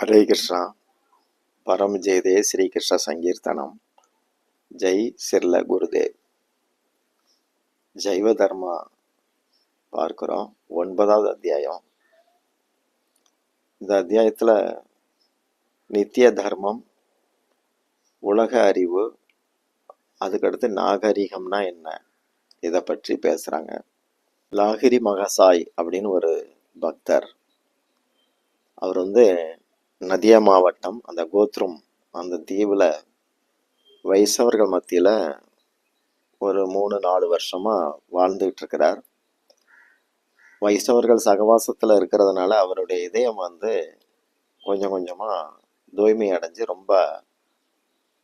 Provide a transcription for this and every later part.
ஹரே கிருஷ்ணா. பரம் ஜெயதே శ్రీకృష్ణ సంకీర్తనం జై సిర్ల குருதேவ். ஜைவ தர்மா பார்க்குறோம். ஒன்பதாவது அத்தியாயம். இந்த அத்தியாயத்தில் நித்திய தர்மம் உலக அறிவு அதுக்கடுத்து நாகரிகம்னா என்ன? இதை பற்றி பேசுகிறாங்க லாகிரி மகசாய் அப்படின்னு ஒரு பக்தர். அவர் வந்து நதியா மாவட்டம் அந்த கோத்ரம் அந்த தீவில் வைசவர்கள் மத்தியில் ஒரு மூணு நாலு வருஷமாக வாழ்ந்துகிட்டு இருக்கிறார். வைஷ்ணவர்கள் சகவாசத்தில் இருக்கிறதுனால அவருடைய இதயம் வந்து கொஞ்சம் கொஞ்சமாக தூய்மை அடைஞ்சு ரொம்ப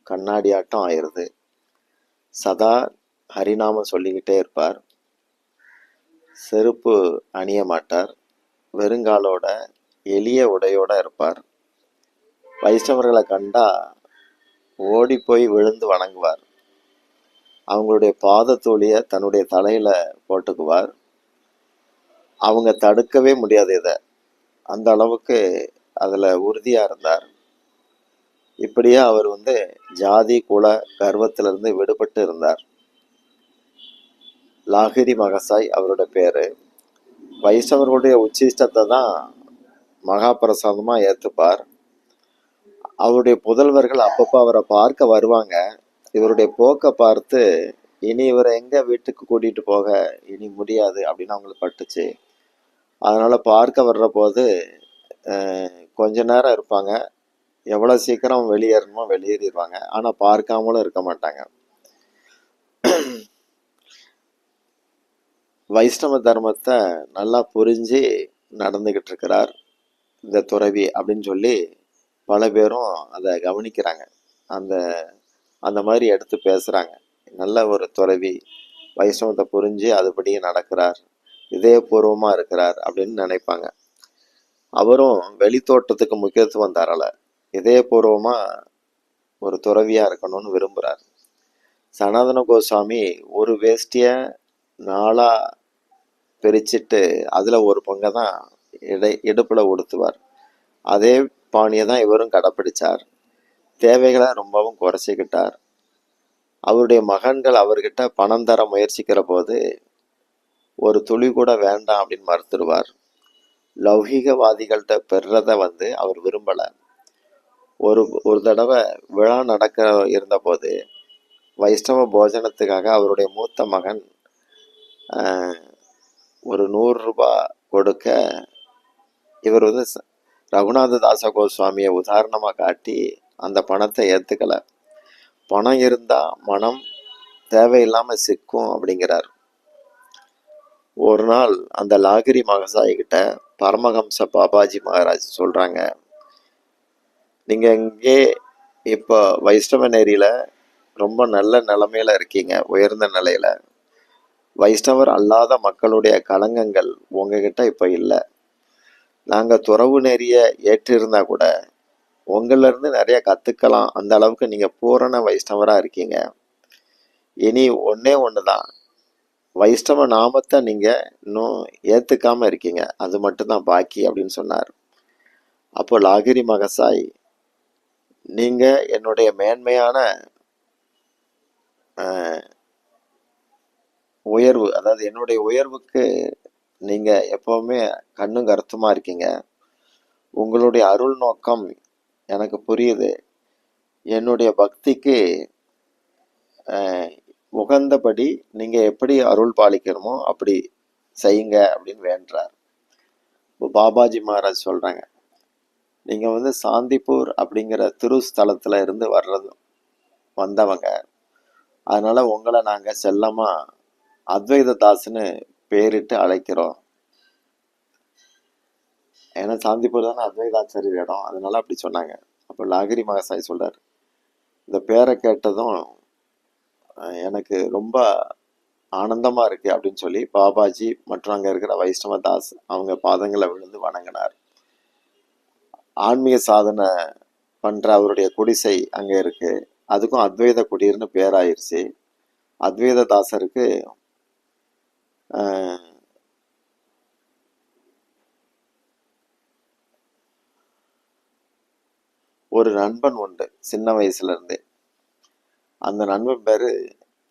கண்ணாடியாட்டம் ஆயிடுது. சதா ஹரிநாமம் சொல்லிக்கிட்டே இருப்பார். செருப்பு அணிய மாட்டார். வெறுங்காலோட எளிய உடையோட இருப்பார். வைஷ்ணவர்களை கண்டா ஓடி போய் விழுந்து வணங்குவார். அவங்களுடைய பாதத்தூளிய தன்னுடைய தலையில போட்டுக்குவார். அவங்க தடுக்கவே முடியாது இதை. அந்த அளவுக்கு அதில் உறுதியாக இருந்தார். இப்படியே அவர் வந்து ஜாதி குல கர்வத்திலிருந்து விடுபட்டு இருந்தார். லாகிரி மகசாய் அவரோட பேர். வைஷ்ணவர்களுடைய உச்சிஷ்டத்தை தான் மகாபிரசாதமாக ஏற்றுப்பார் அவருடைய புதல்வர்கள் அப்பப்போ அவரை பார்க்க வருவாங்க. இவருடைய போக்கை பார்த்து இனி இவரை எங்கே வீட்டுக்கு கூட்டிகிட்டு போக? இனி முடியாது அப்படின்னு அவங்களுக்கு பட்டுச்சு. அதனால் பார்க்க வர்ற போது கொஞ்ச நேரம் இருப்பாங்க. எவ்வளோ சீக்கிரம் வெளியேறணுமோ வெளியேறிடுவாங்க. ஆனால் பார்க்காமலும் இருக்க மாட்டாங்க. வைஷ்ணவ தர்மத்தை நல்லா புரிஞ்சு நடந்துக்கிட்டு இருக்கிறார் இந்த துறவி அப்படின்னு சொல்லி பல பேரும் அதை கவனிக்கிறாங்க. அந்த அந்த மாதிரி எடுத்து பேசுகிறாங்க நல்ல ஒரு துறவி வைஷ்ணவத்தை புரிஞ்சு அதுபடியே நடக்கிறார். இதயபூர்வமாக இருக்கிறார் அப்படின்னு நினைப்பாங்க. அவரும் வெளித்தோட்டத்துக்கு முக்கியத்துவம் தரலை. இதயபூர்வமாக ஒரு துறவியாக இருக்கணும்னு விரும்புகிறார் சனாதன கோஸ்வாமி ஒரு வேஷ்டியை நாளாக பிரிச்சுட்டு அதில் ஒரு பங்கை தான் இடை இடுப்பில் உடுத்துவார். அதே பாணியை தான் இவரும் கடைப்பிடிச்சார். தேவைகளை ரொம்பவும் குறைச்சிக்கிட்டார். அவருடைய மகன்கள் அவர்கிட்ட பணம் தர முயற்சிக்கிற போது ஒரு துளி கூட வேண்டாம் அப்படின்னு மறுத்துடுவார். லௌகீகவாதிகள்கிட்ட பெறத வந்து அவர் விரும்பலை. ஒரு ஒரு தடவை விழா நடக்க இருந்தபோது வைஷ்ணவ போஜனத்துக்காக அவருடைய மூத்த மகன் ஒரு நூறுரூபா கொடுக்க இவர் வந்து ரகுநாத தாச கோஸ்வாமியை உதாரணமாக காட்டி அந்த பணத்தை ஏற்றுக்கலை பணம் இருந்தால் மனம் தேவையில்லாமல் சிக்கும் அப்படிங்கிறார். ஒரு நாள் அந்த லாகிரி மகசாயிக்கிட்ட பரமஹம்ச பாபாஜி மகாராஜ் சொல்கிறாங்க நீங்கள் இங்கே இப்போ வைஷ்ணவ நேரியில் ரொம்ப நல்ல நிலமையில இருக்கீங்க உயர்ந்த நிலையில். வைஷ்ணவர் அல்லாத மக்களுடைய களங்கங்கள் உங்ககிட்ட இப்போ இல்லை. நாங்கள் துறவு நெறிய ஏற்றிருந்தா கூட உங்களிருந்து நிறைய கற்றுக்கலாம் அந்த அளவுக்கு நீங்கள் பூரண வைஷ்ணவராக இருக்கீங்க. இனி ஒன்றே ஒன்று தான் வைஷ்ணவ நாமத்தை நீங்கள் இன்னும் ஏற்றுக்காமல் இருக்கீங்க. அது மட்டும்தான் பாக்கி அப்படின்னு சொன்னார். அப்போ லாகிரி மகசாய் நீங்கள் என்னுடைய மேன்மையான உயர்வு அதாவது என்னுடைய உயர்வுக்கு நீங்கள் எப்போவுமே கண்ணும் கருத்துமாக இருக்கீங்க. உங்களுடைய அருள் நோக்கம் எனக்கு புரியுது. என்னுடைய பக்திக்கு உகந்தபடி நீங்கள் எப்படி அருள் பாலிக்கணுமோ அப்படி செய்யுங்க அப்படின்னு வேண்டார் இப்போ பாபாஜி மகாராஜ் சொல்கிறாங்க நீங்கள் வந்து சாந்திப்பூர் அப்படிங்கிற திருஸ்தலத்தில் இருந்து வர்றது வந்தவங்க. அதனால் உங்களை நாங்கள் செல்லமாக அத்வைத தாஸ்னு பேரிட்டு அழைக்கிறோம். ஏன்னா சாந்திப்பூர் தானே அத்வைதாச்சாரியர் இடம். அதனால அப்படி சொன்னாங்க. அப்போ லாகிரி மகசாய் சொல்றார். இந்த பேரை கேட்டதும் எனக்கு ரொம்ப ஆனந்தமாக இருக்கு அப்படின்னு சொல்லி பாபாஜி மற்றும் அங்கே இருக்கிற வைஷ்ணவ தாஸ் அவங்க பாதங்களை விழுந்து வணங்கினார். ஆன்மீக சாதனை பண்ணுற அவருடைய குடிசை அங்கே இருக்கு. அதுக்கும் அத்வைத குடியிருன்னு பேராயிருச்சு. அத்வைத தாசருக்கு ஒரு நண்பன் உண்டு சின்ன வயசுல இருந்தே அந்த நண்பன் பேரு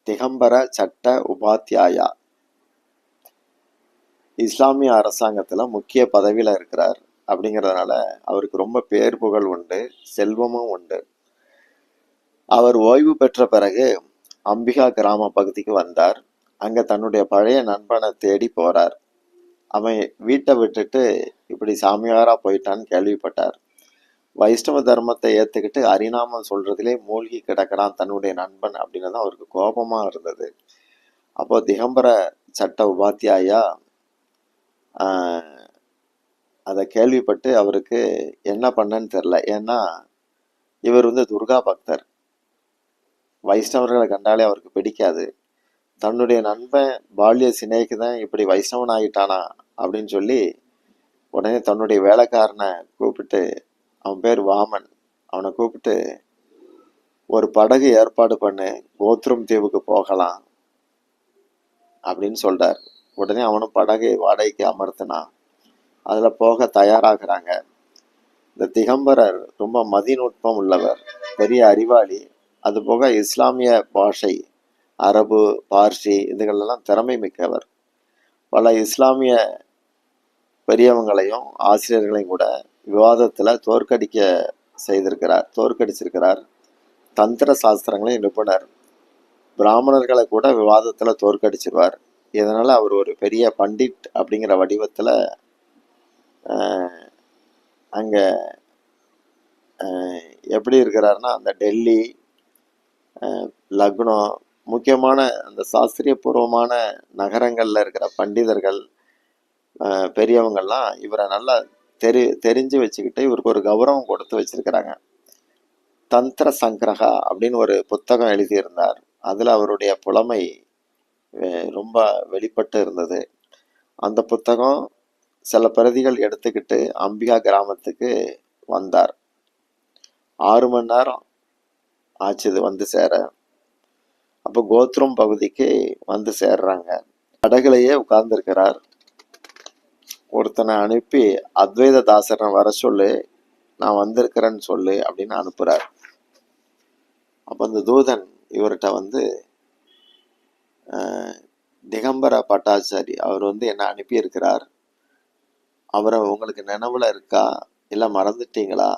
திகம்பர சட்ட உபாத்தியாயா. இஸ்லாமிய அரசாங்கத்துல முக்கிய பதவியில இருக்கிறார் அப்படிங்கிறதுனால அவருக்கு ரொம்ப பேர் புகழ் உண்டு செல்வமும் உண்டு. அவர் ஓய்வு பெற்ற பிறகு அம்பிகா கிராம பகுதிக்கு வந்தார். அங்க தன்னுடைய பழைய நண்பனை தேடி போறார். அவன் வீட்டை விட்டுட்டு இப்படி சாமியாரா போயிட்டான்னு கேள்விப்பட்டார். வைஷ்ணவ தர்மத்தை ஏத்துக்கிட்டு அரிநாமம் சொல்கிறதுலே மூழ்கி கிடக்கிறான் தன்னுடைய நண்பன் அப்படின்னு தான் அவருக்கு கோபமா இருந்தது. அப்போ திகம்பர சட்ட உபாத்தியாயா அதை கேள்விப்பட்டு அவருக்கு என்ன பண்ணன்னு தெரில ஏன்னா இவர் வந்து துர்கா பக்தர். வைஷ்ணவர்களை கண்டாலே அவருக்கு பிடிக்காது. தன்னுடைய நண்பன் பால்ய சிநேகிதன் இப்படி வைஷ்ணவன் ஆகிட்டானா அப்படின்னு சொல்லி உடனே தன்னுடைய வேலைக்காரனை கூப்பிட்டு அவன் பேர் வாமன். அவனை கூப்பிட்டு ஒரு படகு ஏற்பாடு பண்ணு கோத்ரம் தீவுக்கு போகலாம் அப்படின்னு சொல்றார். உடனே அவனும் படகை வாடகைக்கு அமர்த்தினான் அதுல போக தயாராகிறாங்க. இந்த திகம்பரர் ரொம்ப மதிநுட்பம் உள்ளவர் பெரிய அறிவாளி. அது போக இஸ்லாமிய பாஷை. அரபு பார்சி இதுகளெல்லாம் திறமை மிக்கவர். பல இஸ்லாமிய பெரியவங்களையும் ஆசிரியர்களையும் கூட விவாதத்தில் தோற்கடிக்க செய்திருக்கிறார் தோற்கடிச்சிருக்கிறார். தந்திர சாஸ்திரங்களையும் நிபுணர். பிராமணர்களை கூட விவாதத்தில் தோற்கடிச்சிருவார். இதனால் அவர் ஒரு பெரிய பண்டிட் அப்படிங்கிற வடிவத்தில் அங்கே எப்படி இருக்கிறாருன்னா அந்த டெல்லி லக்னோ முக்கியமான அந்த சாஸ்திரியபூர்வமான நகரங்களில் இருக்கிற பண்டிதர்கள் பெரியவங்கள்லாம் இவரை நல்லா தெரி தெரிஞ்சு வச்சுக்கிட்டு இவருக்கு ஒரு கௌரவம் கொடுத்து வச்சிருக்கிறாங்க. தந்திர சங்கிரகா அப்படின்னு ஒரு புத்தகம் எழுதியிருந்தார். அதில் அவருடைய புலமை ரொம்ப வெளிப்பட்டு இருந்தது. அந்த புத்தகம் சில பிரதிகள் எடுத்துக்கிட்டு அம்பிகா கிராமத்துக்கு வந்தார். ஆறு மணி நேரம் ஆச்சுது வந்து சேர. அப்போ கோத்ரம் பகுதிக்கு வந்து சேர்றாங்க. படகுலையே உட்கார்ந்துருக்கிறார். ஒருத்தனை அனுப்பி அத்வைத தாசரனை வர சொல்லு நான் வந்திருக்கிறேன்னு சொல்லு அப்படின்னு அனுப்புகிறார் அப்போ அந்த தூதன் இவர்கிட்ட வந்து திகம்பர பட்டாச்சாரி அவர் வந்து என்ன அனுப்பியிருக்கிறார். அவரை உங்களுக்கு நினைவில் இருக்கா? இல்லை மறந்துட்டீங்களா?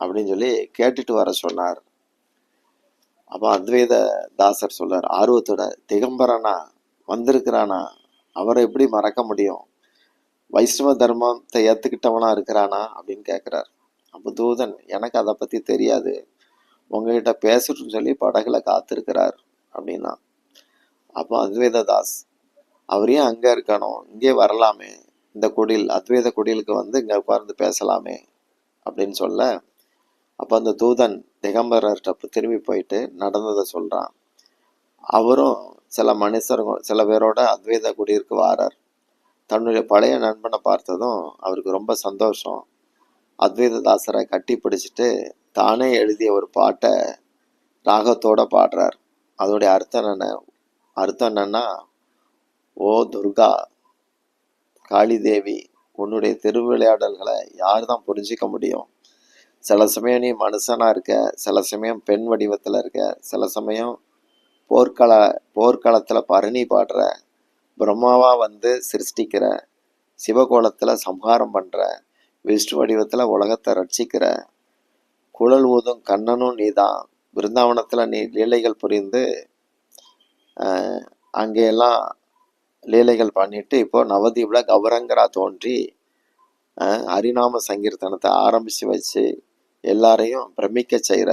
அப்படின்னு சொல்லி கேட்டுட்டு வர சொன்னார். அப்போ அத்வைத தாசர் சொல்றார் ஆர்வத்தோட திகம்பரனா வந்திருக்கிறானா? அவரை எப்படி மறக்க முடியும்? வைஷ்ணவ தர்மத்தை ஏத்துக்கிட்டவனா இருக்கிறானா? அப்படின்னு கேட்கிறார் அப்போ தூதன் எனக்கு அதை பத்தி தெரியாது. உங்ககிட்ட பேசட்டும்னு சொல்லி படகுல காத்திருக்கிறார் அப்படின்னா. அப்போ அத்வைத தாஸ் அவர் ஏன் அங்க இருக்கணும்? இங்கே வரலாமே. இந்த குடில் அத்வைத குடிலுக்கு வந்து இங்க உட்கார்ந்து பேசலாமே அப்படின்னு சொல்ல அப்போ அந்த தூதன் திகம்பரர்கிட்ட திரும்பி போயிட்டு நடந்ததை சொல்கிறான் அவரும் சில மனுஷருங்க சில பேரோட அத்வைத குடியிருக்கு வாரார். தன்னுடைய பழைய நண்பனை பார்த்ததும் அவருக்கு ரொம்ப சந்தோஷம். அத்வைத தாசரை கட்டி பிடிச்சிட்டு தானே எழுதிய ஒரு பாட்டை ராகத்தோட பாடுறார். அதோடைய அர்த்தம் என்ன? அர்த்தம் என்னன்னா ஓ துர்கா காளி தேவி உன்னுடைய திருவிளையாடல்களை யார் தான் புரிஞ்சிக்க முடியும்? சில சமயம் நீ மனுஷனாக இருக்க சில சமயம் பெண் வடிவத்தில் இருக்க சில சமயம் போர்க்கள போர்க்களத்தில் பரணி பாடுற பிரம்மாவாக வந்து சிருஷ்டிக்கிற சிவகோலத்தில் சம்ஹாரம் பண்ணுற விஷ்ணு வடிவத்தில் உலகத்தை ரட்சிக்கிற குழல் ஊதும் கண்ணனும் நீதான். பிருந்தாவனத்தில் நீ லீலைகள் புரிந்து அங்கேயெல்லாம் லீலைகள் பண்ணிட்டு இப்போ நவதீபில் கௌரங்கரா தோன்றி ஹரிநாம சங்கீர்த்தனத்தை ஆரம்பித்து வச்சு எல்லாரையும் பிரமிக்க செய்கிற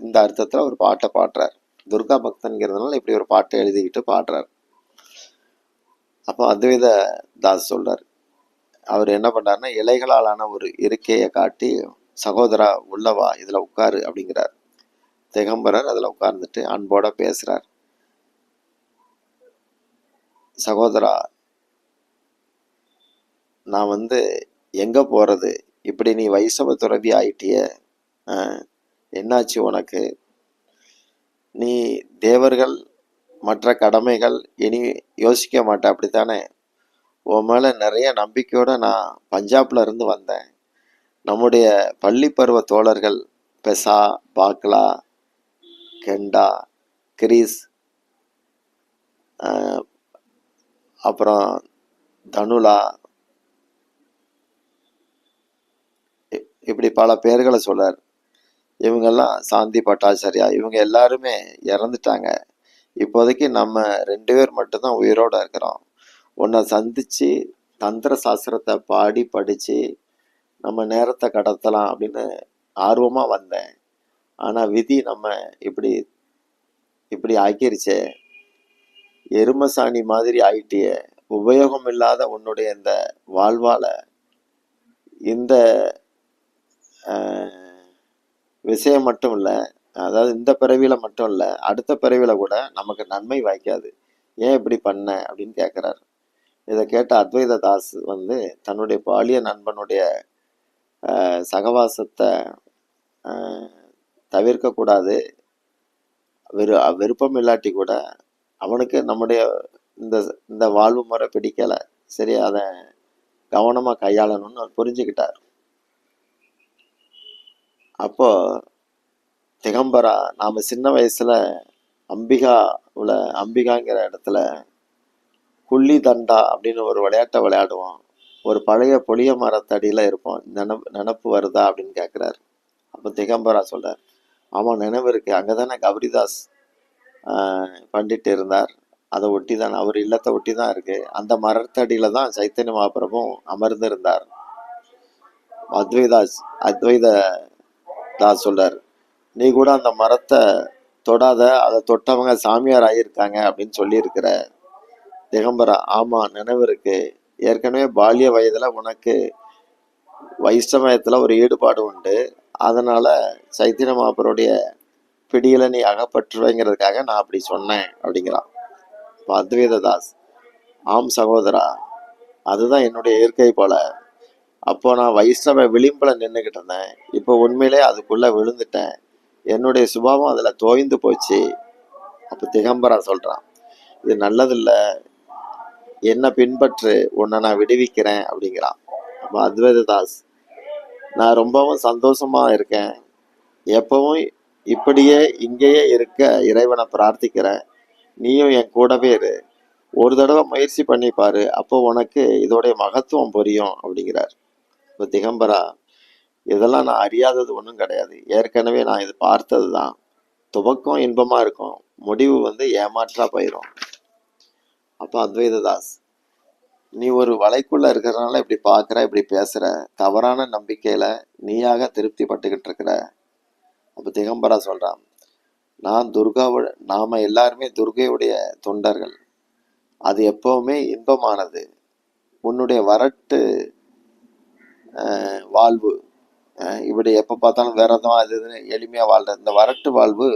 இந்த அர்த்தத்தில் ஒரு பாட்டை பாடுறார். துர்கா பக்தன்கிறதுனால இப்படி ஒரு பாட்டை எழுதிக்கிட்டு பாடுறார். அப்போ அத்வைத தாஸ் சொல்றார் அவர் என்ன பண்ணார்னா இலைகளாலான ஒரு இருக்கையை காட்டி சகோதரா உள்ளவா இதில் உட்காரு அப்படிங்கிறார். திகம்பரர் அதில் உட்கார்ந்துட்டு அன்போட பேசுறார். சகோதரா நான் வந்து எங்கே போறது? இப்படி நீ வைசவ துறவி ஆயிட்டிய என்னாச்சு உனக்கு? நீ தேவர்கள் மற்ற கடமைகள் இனி யோசிக்க மாட்ட அப்படித்தானே? உன் மேலே நிறைய நம்பிக்கையோடு நான் பஞ்சாப்ல இருந்து வந்தேன். நம்முடைய பள்ளி பருவ தோழர்கள் பெசா பாக்லா கெண்டா கிரீஸ் அப்புறம் தனுலா இப்படி பல பேர்களை சொல்றார் இவங்கெல்லாம் சாந்தி பட்டாச்சாரியா. இவங்க எல்லாருமே இறந்துட்டாங்க. இப்போதைக்கு நம்ம ரெண்டு பேர் மட்டும்தான் உயிரோட இருக்கிறோம். உன்னை சந்தித்து தந்திர சாஸ்திரத்தை பாடி படித்து நம்ம நேரத்தை கடத்தலாம் அப்படின்னு ஆர்வமாக வந்தேன். ஆனால் விதி நம்ம இப்படி இப்படி ஆக்கிருச்சே. எருமசாணி மாதிரி ஆயிட்டியே. உபயோகம் இல்லாத உன்னுடைய இந்த வாழ்வால் இந்த விஷயம் மட்டும் இல்லை. அதாவது இந்த பிறவியில் மட்டும் இல்லை அடுத்த பிறவியில் கூட நமக்கு நன்மை வாய்க்காது. ஏன் இப்படி பண்ண? அப்படின்னு கேட்குறாரு இதை கேட்ட அத்வைத தாஸ் வந்து தன்னுடைய பாலிய நண்பனுடைய சகவாசத்தை தவிர்க்கக்கூடாது விரு விருப்பம் இல்லாட்டி கூட அவனுக்கு நம்முடைய இந்த இந்த வாழ்வு முறை பிடிக்கலை. சரி அதை கவனமாக கையாளணும்னு அவர் புரிஞ்சுக்கிட்டார். அப்போது திகம்பரா நாம் சின்ன வயசில் அம்பிகா உள்ள அம்பிகாங்கிற இடத்துல குள்ளி தண்டா அப்படின்னு ஒரு விளையாட்டை விளையாடுவோம். ஒரு பழைய புளிய மரத்தடியில் இருப்போம். நினப்பு நினப்பு வருதா அப்படின்னு கேட்குறாரு அப்போ திகம்பரா சொல்கிறார் ஆமாம் நினைவு இருக்கு. அங்கதானே கௌரிதாஸ் பண்டிட்டு இருந்தார். அதை ஒட்டி தான் அவர் இல்லத்தை ஒட்டி தான் இருக்குது அந்த மரத்தடியில் தான் சைத்தன்ய மகாபிரபும் அமர்ந்திருந்தார். அத்வைதாஸ் அத்வைத தாஸ் சொல்றார் நீ கூட அந்த மரத்தை தொடாத அதை தொட்டவங்க சாமியார் ஆகியிருக்காங்க அப்படின்னு சொல்லியிருக்கிற திகம்பரா ஆமா நினைவு இருக்கு. ஏற்கனவே பால்ய வயதுல உனக்கு வைஷ்ணவயத்துல ஒரு ஈடுபாடு உண்டு. அதனால சைத்திர மாபருடைய பிடியில நீ அகப்பற்றுவைங்கிறதுக்காக நான் அப்படி சொன்னேன் அப்படிங்கிறான். இப்போ அத்வைத தாஸ் ஆம் சகோதரா அதுதான் என்னுடைய இயற்கை போல. அப்போ நான் வைஷ்ணவ விளிம்பில் நின்றுக்கிட்டு இருந்தேன். இப்போ உண்மையிலே அதுக்குள்ளே விழுந்துட்டேன். என்னுடைய சுபாவம் அதில் தோய்ந்து போச்சு. அப்போ திகம்பரா சொல்கிறான் இது நல்லதில்லை. என்னை பின்பற்று? உன்னை நான் விடுவிக்கிறேன். அப்படிங்கிறான். அப்போ அத்வைததாஸ் நான் ரொம்பவும் சந்தோஷமாக இருக்கேன். எப்பவும் இப்படியே இங்கேயே இருக்க இறைவனை பிரார்த்திக்கிறேன். நீயும் என் கூடவே இரு. ஒரு தடவை முயற்சி பண்ணி பாரு. அப்போ உனக்கு இதோடைய மகத்துவம் புரியும். அப்படிங்கிறார். இப்போ திகம்பரா? இதெல்லாம் நான் அறியாதது ஒன்றும் கிடையாது. ஏற்கனவே நான் இது பார்த்தது தான் துவக்கம் இன்பமா இருக்கும். முடிவு வந்து ஏமாற்றா போயிடும் அப்போ அத்வைத தாஸ் நீ ஒரு வலைக்குள்ள இருக்கிறதுனால இப்படி பார்க்குற இப்படி பேசுற தவறான நம்பிக்கையில நீயாக திருப்தி பட்டுக்கிட்டு இருக்கிற? அப்போ திகம்பரா சொல்றான் நான் துர்காவோட நாம எல்லாருமே துர்கையுடைய தொண்டர்கள். அது எப்பவுமே இன்பமானது. உன்னுடைய வரட்டு வாழ்வு. இப்படி எப்போ பார்த்தாலும் விரதம் அது இதுன்னு எளிமையாக வாழ்ற இந்த வரட்டு வாழ்வு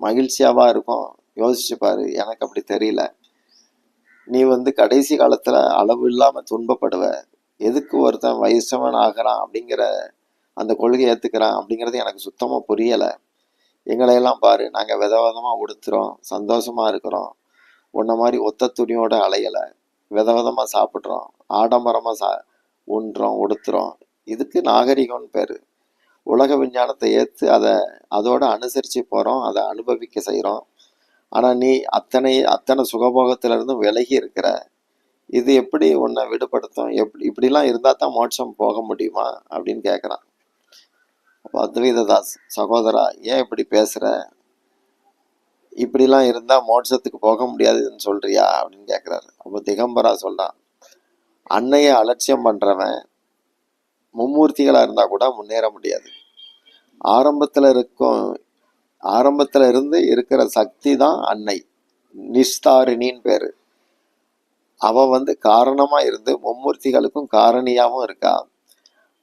மகிழ்ச்சியாவாக இருக்கும். யோசிச்சு பாரு எனக்கு அப்படி தெரியல. நீ வந்து கடைசி காலத்துல அளவு இல்லாமல் துன்பப்படுவ. எதுக்கு ஒருத்தன் வயசவன் ஆகிறான் அப்படிங்கிற அந்த கொள்கையை ஏத்துக்கிறான் அப்படிங்கிறது எனக்கு சுத்தமா புரியல. எங்களையெல்லாம் பாரு நாங்க வித விதமா உடுத்துறோம் சந்தோஷமா இருக்கிறோம். உன்ன மாதிரி ஒத்த துணியோட அலையலை. வித விதமா சாப்பிட்றோம். ஆடம்பரமா சா உண்றோம் உடுத்துறோம் இதுக்கு நாகரிகம்னு பேர். உலக விஞ்ஞானத்தை ஏற்று அதை அதோட அனுசரித்து போகிறோம் அதை அனுபவிக்க செய்கிறோம் ஆனால் நீ அத்தனை அத்தனை சுகபோகத்திலிருந்து விலகி இருக்கிற இது எப்படி உன்னை விடுபடுத்தும்? எப்படி இப்படிலாம் இருந்தால் தான் மோட்சம் போக முடியுமா? அப்படின்னு கேட்குறான் அப்போ அத்வைததாஸ் சகோதரா ஏன் இப்படி பேசுகிற இப்படிலாம் இருந்தால் மோட்சத்துக்கு போக முடியாதுன்னு சொல்கிறியா அப்படின்னு கேட்குறாரு அப்போ திகம்பரா சொல்கிறான் அன்னையை அலட்சியம் பண்ணுறவன் மும்மூர்த்திகளாக இருந்தால் கூட முன்னேற முடியாது. ஆரம்பத்தில் இருக்கும் ஆரம்பத்தில் இருந்து இருக்கிற சக்தி தான் அன்னை. நிஸ்தாரிணின்னு பேர். அவ வந்து காரணமாக இருந்து மும்மூர்த்திகளுக்கும் காரணியாகவும் இருக்கா?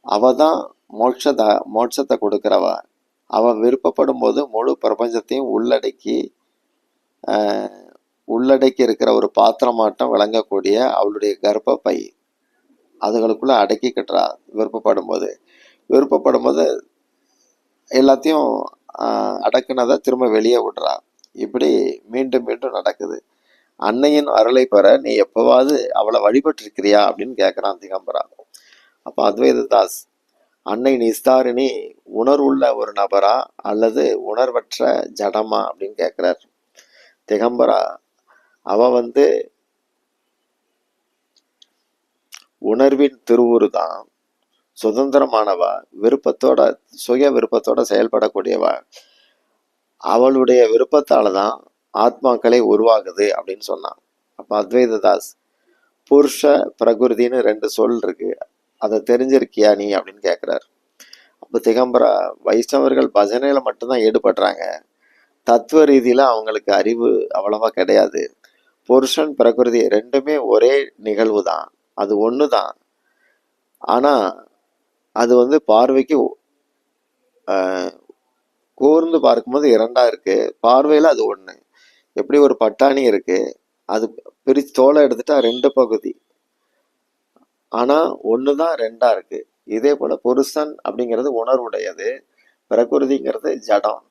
அவ தான் மோட்சத மோட்சத்தை கொடுக்குறவ? அவ விருப்பப்படும் போது முழு பிரபஞ்சத்தையும் உள்ளடக்கி உள்ளடக்கி இருக்கிற ஒரு பாத்திரமாட்டம் விளங்கக்கூடிய அவளுடைய கர்ப்பப்பை. அதுகளுக்குள்ளே அடக்கி கட்டுறா விருப்பப்படும் போது விருப்பப்படும் போது எல்லாத்தையும் அடக்குனதை திரும்ப வெளியே விடுறா. இப்படி மீண்டும் மீண்டும் நடக்குது. அன்னையின் அருளை பெற நீ எப்போவாவது அவளை வழிபட்டிருக்கிறியா அப்படின்னு கேட்குறான் திகம்பரா. அப்போ அத்வைத தாஸ் அன்னை நிஸ்தாரிணி உணர்வுள்ள ஒரு நபரா அல்லது உணர்வற்ற ஜடமா? அப்படின்னு கேட்குறார் திகம்பரா அவ வந்து உணர்வின் திருவுரு தான் சுதந்திரமானவா? விருப்பத்தோட சுய விருப்பத்தோட செயல்படக்கூடியவா? அவளுடைய விருப்பத்தால தான் ஆத்மாக்களை உருவாகுது அப்படின்னு சொன்னான். அப்போ அத்வைததாஸ் புருஷ பிரகிருதின்னு ரெண்டு சொல் இருக்கு. அதை தெரிஞ்சிருக்கியா நீ அப்படின்னு கேட்குறாரு அப்போ திகம்பரா வைஷ்ணவர்கள் பஜனையில் மட்டும்தான் ஈடுபடுறாங்க. தத்துவ ரீதியில் அவங்களுக்கு அறிவு அவ்வளவா கிடையாது. புருஷன் பிரகிருதி ரெண்டுமே ஒரே நிகழ்வு தான் அது ஒன்று தான் ஆனால் அது வந்து பார்வைக்கு ஆஹ், கூர்ந்து பார்க்கும்போது இரண்டா இருக்கு. பார்வையில் அது ஒன்று எப்படி ஒரு பட்டாணி இருக்கு அது பிரிச்சு தோலை எடுத்துட்டா ரெண்டு பகுதி. ஆனால் ஒன்று தான் ரெண்டா இருக்கு. இதே போல புருஷன் அப்படிங்கிறது உணர்வுடையது பிரகிருதிங்கிறது ஜடம்.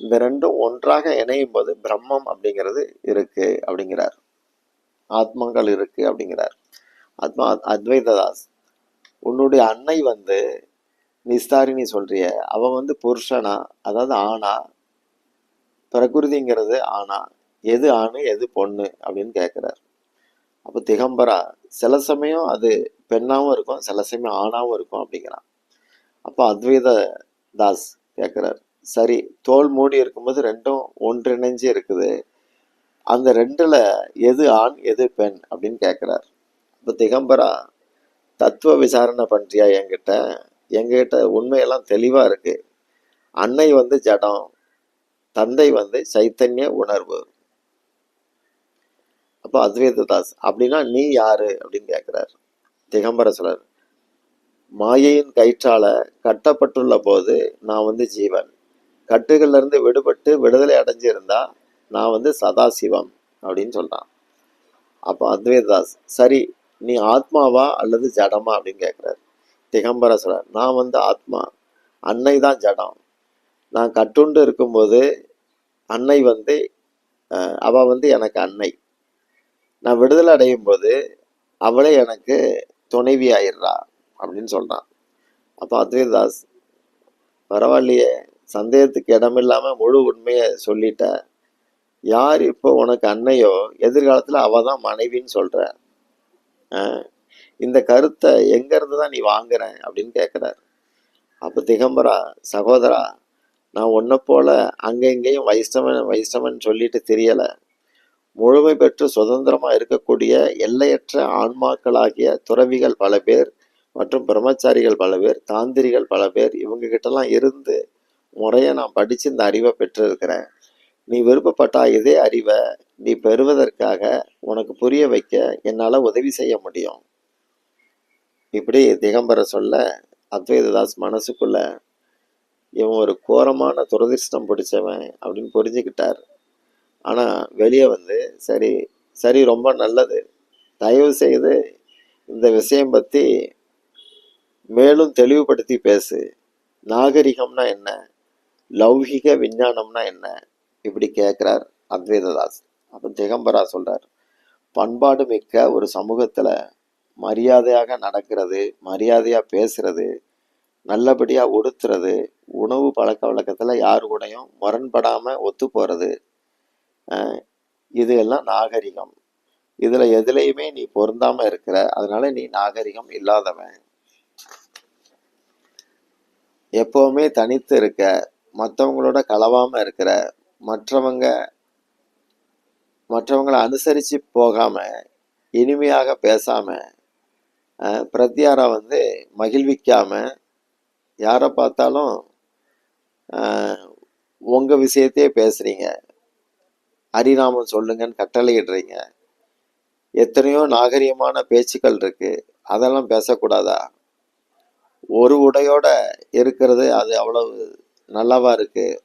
இந்த ரெண்டும் ஒன்றாக இணையும் போது பிரம்மம் அப்படிங்கிறது இருக்கு அப்படிங்கிறார். ஆத்மங்கள் இருக்கு அப்படிங்கிறார். அத்மா அத்வைததாஸ். உன்னுடைய அன்னை வந்து நிஸ்தாரினி சொல்றிய அவ வந்து புருஷனா அதாவது ஆணா? பிரகிருதிங்கிறது ஆணா. எது ஆணு எது பொண்ணு அப்படின்னு கேட்குறார் அப்போ திகம்பரா சில சமயம் அது பெண்ணாவும் இருக்கும் சில சமயம் ஆணாவும் இருக்கும் அப்படிங்கிறான். அப்போ அத்வைத தாஸ் கேட்குறார் சரி தோல் மூடி இருக்கும்போது ரெண்டும் ஒன்றிணைஞ்சு இருக்குது. அந்த ரெண்டுல எது ஆண் எது பெண் அப்படின்னு கேட்குறார் இப்போ திகம்பரா தத்துவ விசாரணை பண்றியா என்கிட்ட? எங்ககிட்ட உண்மையெல்லாம் தெளிவா இருக்கு. அன்னை வந்து ஜடம் தந்தை வந்து சைத்தன்ய உணர்வு. அப்போ அத்வைத தாஸ் அப்படின்னா நீ யாரு? அப்படின்னு கேட்குறாரு திகம்பர சிலர் மாயையின் கயிற்றால கட்டப்பட்டுள்ள போது நான் வந்து ஜீவன். கட்டுகள்லேருந்து விடுபட்டு விடுதலை அடைஞ்சு இருந்தா நான் வந்து சதாசிவம். அப்படின்னு சொல்கிறான் அப்போ அத்வைதாஸ் சரி நீ ஆத்மாவா அல்லது ஜடமா அப்படின்னு கேட்குறாரு திகம்பர நான் வந்து ஆத்மா அன்னை தான் ஜடம். நான் கட்டுண்டு இருக்கும்போது அன்னை வந்து அவள் அவ வந்து எனக்கு அன்னை. நான் விடுதலை அடையும் போது அவளே எனக்கு துணைவி ஆயிடுறா அப்படின்னு சொல்கிறான் அப்போ அத்வைதாஸ் பரவாயில்லையே சந்தேகத்துக்கு இடமில்லாமல் முழு உண்மையை சொல்லிட்ட. யார் இப்போ உனக்கு அன்னையோ? எதிர்காலத்தில் அவள் தான் மனைவின்னு சொல்கிறேன் இந்த கருத்தை எங்கேருந்து தான் நீ வாங்குற அப்படின்னு கேட்குறாரு. அப்போ திகம்பரா சகோதரா நான் ஒன்றை போல அங்கே இங்கேயும் வைஷ்ணவன் வைஷ்ணவன் சொல்லிட்டு தெரியலை. முழுமை பெற்று சுதந்திரமாக இருக்கக்கூடிய எல்லையற்ற ஆன்மாக்களாகிய துறவிகள் பல பேர் மற்றும் பிரம்மச்சாரிகள் பல பேர் தாந்திரிகள் பல பேர் இவங்ககிட்டலாம் இருந்து முறையை நான் படித்து இந்த அறிவை பெற்றிருக்கிறேன். நீ விருப்பப்பட்டா இதே அறிவை நீ பெறுவதற்காக உனக்கு புரிய வைக்க என்னால் உதவி செய்ய முடியும். இப்படி திகம்பர சொல்ல அத்வைததாஸ் மனசுக்குள்ள இவன் ஒரு கோரமான துரதிர்ஷ்டம் பிடிச்சவன் அப்படின்னு புரிஞ்சுக்கிட்டார். ஆனால் வெளியே வந்து சரி சரி ரொம்ப நல்லது. தயவு செய்து இந்த விஷயம் பற்றி மேலும் தெளிவுபடுத்தி பேசு. நாகரிகம்னா என்ன? லௌகிக விஞ்ஞானம்னா என்ன? இப்படி கேட்குறார் அத்வைததாஸ். அப்போ திகம்பரா சொல்றார். பண்பாடு மிக்க ஒரு சமூகத்துல மரியாதையாக நடக்கிறது மரியாதையா பேசுறது நல்லபடியா உடுத்துறது உணவு பழக்க வழக்கத்துல யாரு கூடயும் முரண்படாம ஒத்து போறது அஹ் இது எல்லாம் நாகரிகம். இதுல எதுலேயுமே நீ பொருந்தாம இருக்கிற அதனால நீ நாகரிகம் இல்லாதவன். எப்போவுமே தனித்து இருக்க மற்றவங்களோட கலவாமல் இருக்கிற மற்றவங்க மற்றவங்களை அனுசரித்து போகாமல் இனிமையாக பேசாமல் பிரத்யாரை பிரத்யாரா வந்து மகிழ்விக்காமல் யாரை பார்த்தாலும் உங்கள் விஷயத்தையே பேசுகிறீங்க ஹரிநாமம் சொல்லுங்கன்னு கட்டளையிடுறீங்க. எத்தனையோ நாகரிகமான பேச்சுக்கள் இருக்குது அதெல்லாம் பேசக்கூடாதா? ஒரு உடையோட இருக்கிறது அது அவ்வளவு நல்லாவா இருக்குது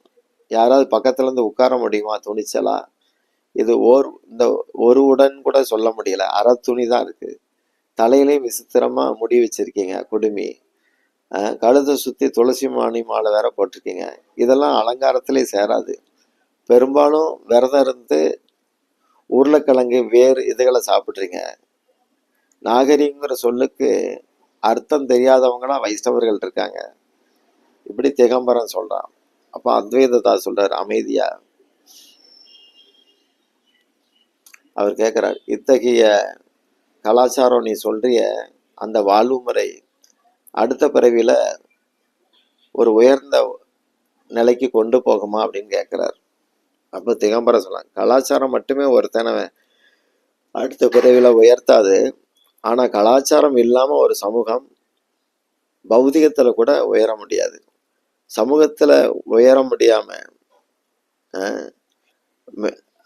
யாராவது பக்கத்துலேருந்து உட்கார முடியுமா? துணிச்சலாக இது ஓர் இந்த ஒரு உடன் கூட சொல்ல முடியல. அரை துணி தான் இருக்கு. தலையிலையும் விசித்திரமா முடி வச்சிருக்கீங்க குடுமி. கழுதை கழுத்தை சுத்தி துளசி மானி மாலை வேற போட்டிருக்கீங்க. இதெல்லாம் அலங்காரத்திலே சேராது. பெரும்பாலும் விரதம் இருந்து உருளைக்கிழங்கு வேறு இதுகளை சாப்பிட்றீங்க. நாகரிகங்கிற சொல்லுக்கு அர்த்தம் தெரியாதவங்களாம் வைஷ்ணவர்கள் இருக்காங்க. இப்படி திகம்பரம் சொல்றான். அப்போ அத்வைததா சொல்றாரு அமைதியா. அவர் கேட்குறார் இத்தகைய கலாச்சாரம் நீ சொல்றிய அந்த வாழ்வு முறை அடுத்த பிறவியில் ஒரு உயர்ந்த நிலைக்கு கொண்டு போகுமா அப்படின்னு கேட்குறார் அப்போ திகம்பரம் சொல்லலாம் கலாச்சாரம் மட்டுமே ஒருத்தனை அடுத்த பிறவியில் உயர்த்தாது ஆனால் கலாச்சாரம் இல்லாமல் ஒரு சமூகம் பௌதிகத்தில் கூட உயர முடியாது. சமூகத்தில் உயர முடியாமல்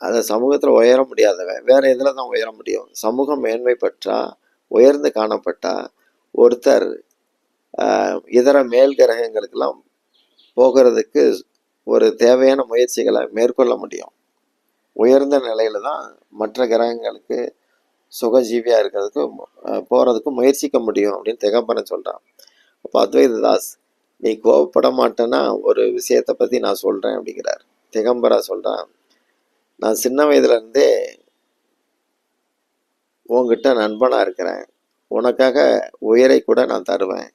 அந்த சமூகத்தில் உயர முடியாதவன். வேற எதில் தான் உயர முடியும்? சமூகம் மேன்மை பெற்றா உயர்ந்து காணப்பட்டா ஒருத்தர் இதர மேல் கிரகங்களுக்கெல்லாம் போகிறதுக்கு ஒரு தேவையான முயற்சிகளை மேற்கொள்ள முடியும். உயர்ந்த நிலையில தான் மற்ற கிரகங்களுக்கு சுகஜீவியாக இருக்கிறதுக்கு போகிறதுக்கு முயற்சிக்க முடியும் அப்படின்னு திகம்பரன் சொல்கிறான் அப்போ அத்வைத தாஸ் நீ கோவப்பட மாட்டேன்னா ஒரு விஷயத்தை பற்றி நான் சொல்கிறேன் அப்படிங்கிறார். திகம்பரா சொல்கிறான் நான் சின்ன வயதுலேருந்தே உங்ககிட்ட நண்பனாக இருக்கிறேன். உனக்காக உயிரை கூட நான் தருவேன்.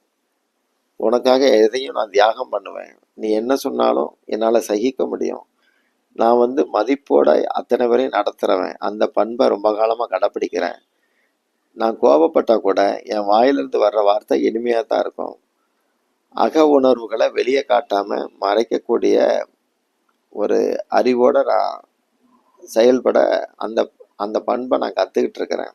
உனக்காக எதையும் நான் தியாகம் பண்ணுவேன். நீ என்ன சொன்னாலும் என்னால் சகிக்க முடியும். நான் வந்து மதிப்போட அத்தனை பேரையும் நடத்துகிறவன் அந்த பண்பை ரொம்ப காலமாக கடைப்பிடிக்கிறேன். நான் கோபப்பட்டால் கூட என் வாயிலிருந்து வர்ற வார்த்தை இனிமையாக தான் இருக்கும். அக உணர்வுகளை வெளியே காட்டாமல் மறைக்கக்கூடிய ஒரு அறிவோடு நான் செயல்பட அந்த அந்த பண்பை நான் கற்றுக்கிட்டு இருக்கிறேன்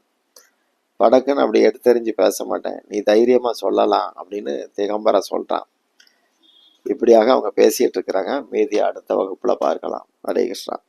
படக்குன்னு அப்படி எடுத்தெறிஞ்சு பேச மாட்டேன். நீ தைரியமா சொல்லலாம் அப்படின்னு திகம்பர சொல்றான். இப்படியாக அவங்க பேசிட்டு இருக்கிறாங்க மீதி அடுத்த வகுப்புல பார்க்கலாம். ஹரே கிருஷ்ணா.